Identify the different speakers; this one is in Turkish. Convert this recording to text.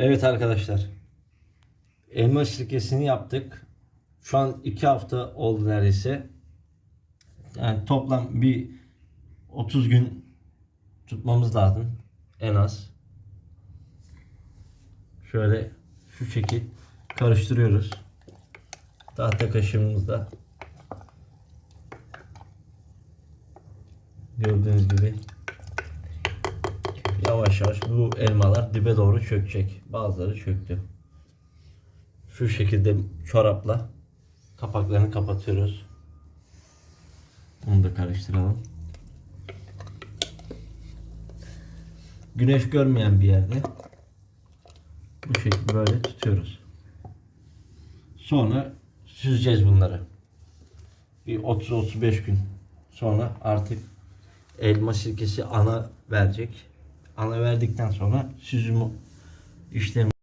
Speaker 1: Evet arkadaşlar. Elma sirkesini yaptık. Şu an iki hafta oldu neredeyse. Yani toplam bir 30 gün tutmamız lazım. En az. Şöyle şu şekil karıştırıyoruz. Tahta kaşığımızda. Gördüğünüz gibi yavaş yavaş bu elmalar dibe doğru çökecek. Bazıları çöktü. Şu şekilde çorapla kapaklarını kapatıyoruz. Bunu da karıştıralım. Güneş görmeyen bir yerde bu şekilde böyle tutuyoruz. Sonra süzeceğiz bunları. Bir 30-35 gün sonra artık elma sirkesi ana verecek. Ana verdikten sonra süzüm işlemi